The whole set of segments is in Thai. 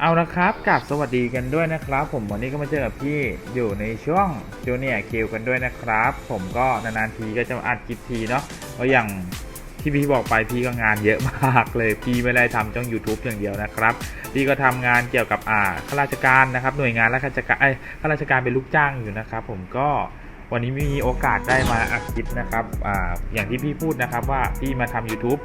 เอาละครับกับสวัสดีกันด้วยนะครับ ผมวันนี้ก็มาเจอกับพี่อยู่ในช่วงจูเนียร์คิวกันด้วยนะครับ ผมก็นานๆทีก็จะมาอัดคลิปทีเนาะเพราะอย่างที่พี่บอกไปพี่ก็งานเยอะมากเลยพี่ไม่ได้ทำช่อง YouTube อย่างเดียวนะครับ พี่ก็ทำงานเกี่ยวกับอ่าข้าราชการนะครับ หน่วยงานราชการไอ้ยข้าราชการเป็นลูกจ้างอยู่นะครับ ผมก็วันนี้มีโอกาสได้มาอัดคลิปนะครับอ่าอย่างที่พี่พูดนะครับว่าพี่มาทำ YouTube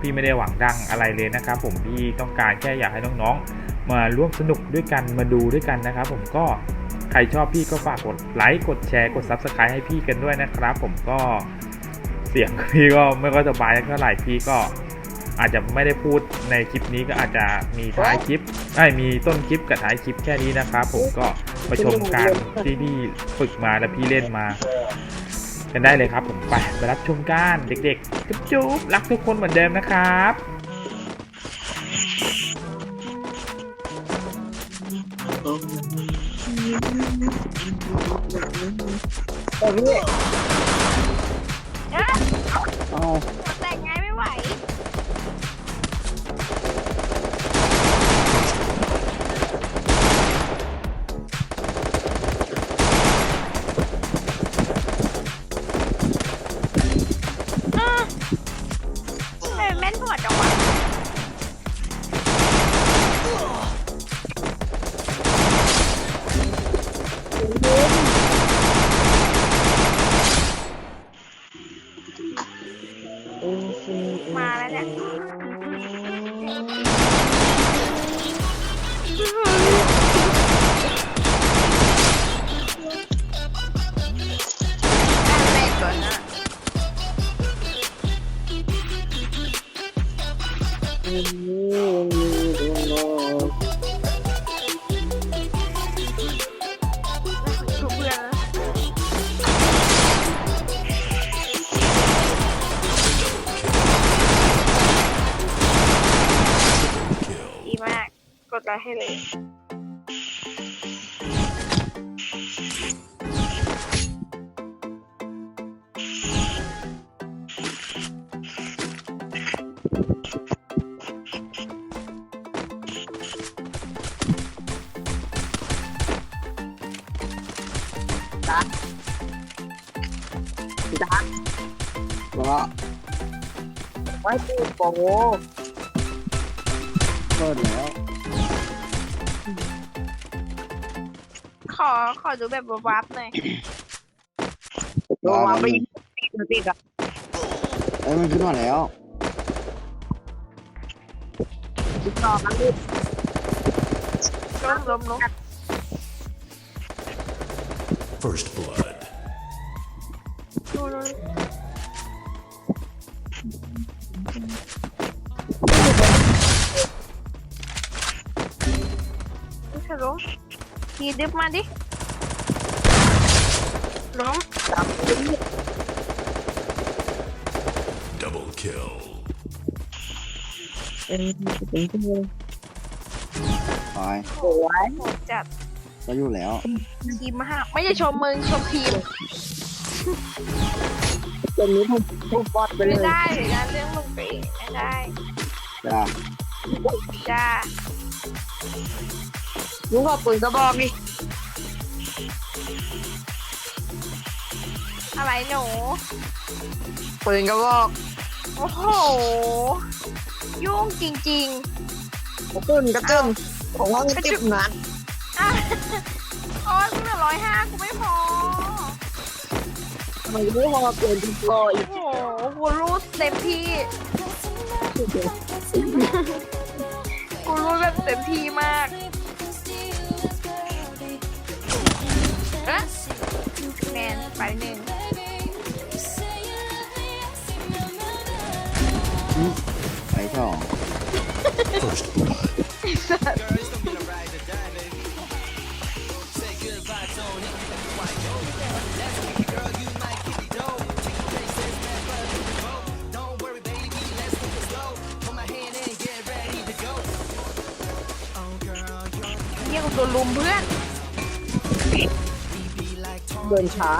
พี่ไม่ได้หวังดังอะไรเลยนะครับ ผมพี่ต้องการแค่อยากให้น้องๆ มาร่วมสนุกด้วยกันมาดูด้วยกันนะครับ ผมก็ใครชอบพี่ก็ฝากกดไลค์กดแชร์กด Subscribe ให้พี่กันด้วยนะครับ ผมก็เสียงพี่ก็ไม่ค่อยสบายเท่าไหร่พี่ก็อาจจะไม่ได้พูดในคลิปนี้ก็อาจจะมีท้ายคลิปไอ้มีต้นคลิปกับท้ายคลิปแค่นี้นะครับผมก็ไปชมการที่พี่ฝึกมาและพี่เล่นมา กันได้เลยครับ ผมไปไปรับชมกันเด็กๆจุ๊บๆรักทุกคนเหมือนเดิมนะครับ แต่พี่เอ๊ะเอาแต่งไงไม่ไหว มาแล้วเนี่ย ให้เลยว่าไม่พูดโปเปิดแล้ว ขอขอดูแบบวับๆหน่อยตัวมาไปยิงติดอะเอ้ยมันขึ้นมาแล้วติดต่อกันดิล้มล้มล้ม First blood. ดูดูดู ทีดึบมาดิล้ม Double kill. เป็นเป็นชั่วโมงไปโอ้ยโหดจัดก็อยู่แล้ว ทีมมากไม่ได้ชมมึงชมทีมตรงนี้ผมผมบอดไปเลไม่ยได้หรือการเรื่องมึงไปเองไม่ได้จ้าจ้า ลุงขอปืนกระบอกดิอะไรหนูปืนกระบอกโอ้โห ยุ่งจริงปืนกระตึ้งผมว่ามันติดงานๆอะโอ้ยกูเหลือร้อยห้ากูไม่พอ ทำไมไม่พอปืนกระบอกอีโอ้กโหกูรูดเต็มที่ กูรูดแบบเต็มที่มากเโดนลุมเพื่อนเดินช้า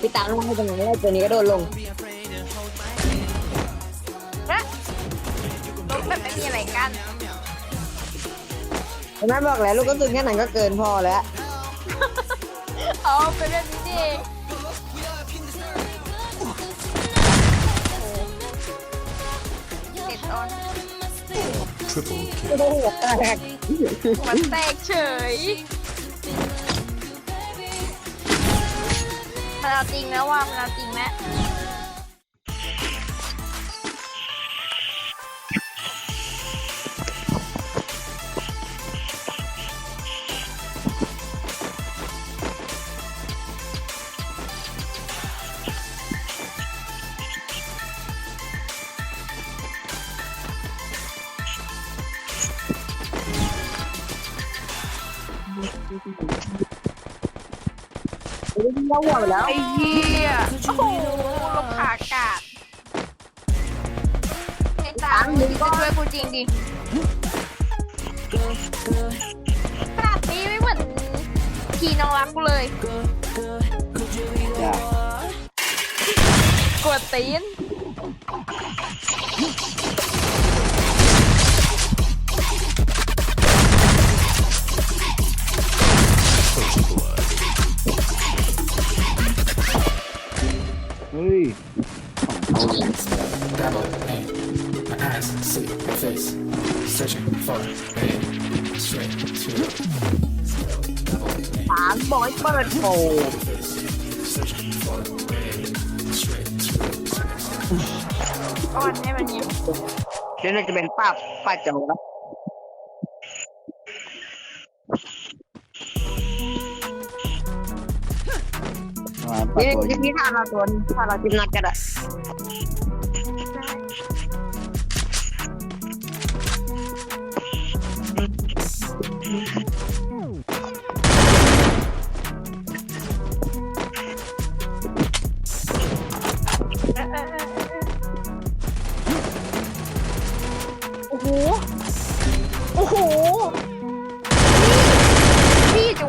พี่ตามลงไปตรงนี้เลยตัวนี้ก็โดนลงเอ๊ะล้มแบบไม่มีอะไรกันแม่บอกแล้วลูกกระสุนแค่นั้นก็เกินพอแล้วเอาเป็นแบบนี้ดิติดออน Triple โอ้ kill. มันแตกเฉยมันเอาจริงนะว่ามันเอาจริงแม่ เราหัวแล้วไอ้เหี้ยโอ้โหลงขากาดไอ้ตามึงจะช่วยกูจริงดิขนาดนี้ไม่เหมือนพี่น้องรักกูเลยกดตีน to อ่อนให้มันยิ้มเดี๋ยวเราจะเป็นป้าป้าโจแล้วนี่นี่นี่ทานเราตัวนึงทานเราจิ้มนักก็ได้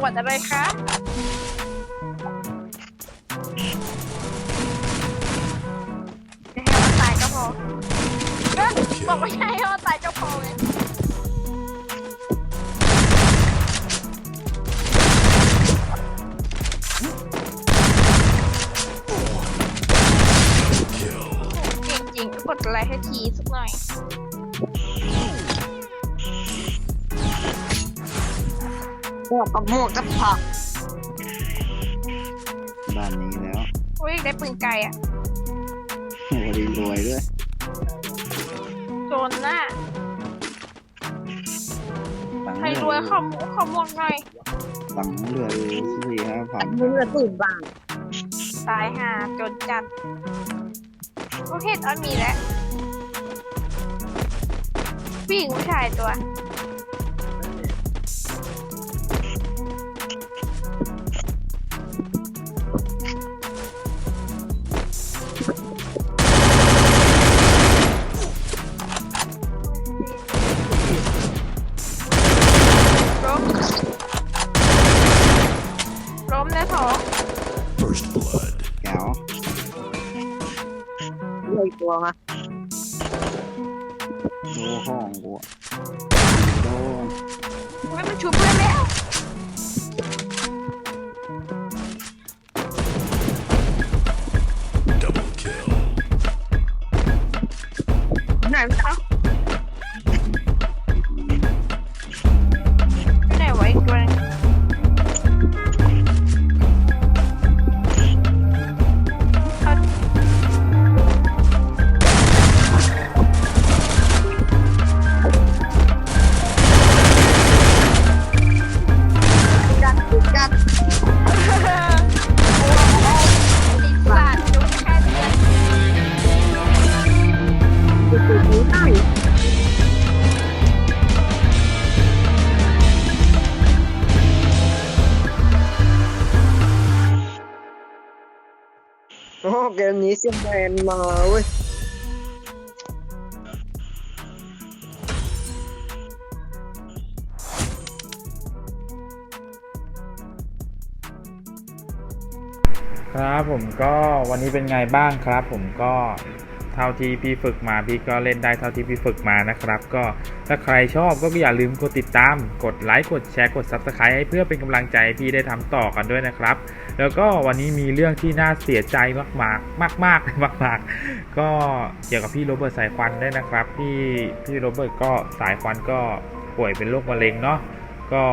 วัดอะไรคะจะให้มันตายก็พอเอ้ยบอกไม่ใช่ให้มันตายก็พอเลย Kill. เก่งจริงกดไลค์ให้ทีสักหน่อย หมวกกับหมวกกับผักบ้านนี้แล้วอุ้ยได้ปืนไกลอะโอ้ดีรวยด้วยโจนน่ะตังใครรวยขอมขอมวกหน่อยตังเหลือสี่ห้าพันเงินตื่นบ้านตายหาจนจัดโอเคตอนมีแล้วผู้หญิงผู้ชายตัว ล้มแล้วท้อง First blood. แก้วเลยตัวมาดูห้องกูอะโดนไม่มันชุบเพื่อนแล้ว Double kill. ไหนวะไหน อ้เกมนี้เสียแมนมาเว้ยครับผมก็วันนี้เป็นไงบ้างครับ ผมก็ เท่าที่พี่ฝึกมาพี่ก็เล่นได้เท่าที่พี่ฝึกมานะครับ ก็ถ้าใครชอบก็อย่าลืมกดติดตาม กดไลค์กดแชร์กด Subscribe ให้เพื่อเป็นกำลังใจให้พี่ได้ทำต่อกันด้วยนะครับ แล้วก็วันนี้มีเรื่องที่น่าเสียใจมากๆมากๆมากๆก็เกี่ยวกับพี่โรเบิร์ตสายควันด้วยนะครับพี่พี่โรเบิร์ตก็สายควันก็ป่วยเป็นโรคมะเร็งเนาะก็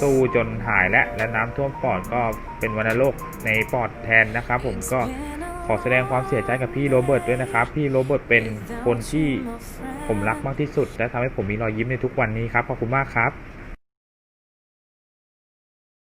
สู้จนหายและและน้ำท่วมปอดก็เป็นวัณโรคในปอดแทนนะครับ ผมก็ ขอแสดงความเสียใจกับพี่โรเบิร์ตด้วยนะครับ พี่โรเบิร์ตเป็นคนที่ผมรักมากที่สุด และทำให้ผมมีรอยยิ้มในทุกวันนี้ครับ ขอบคุณมากครับ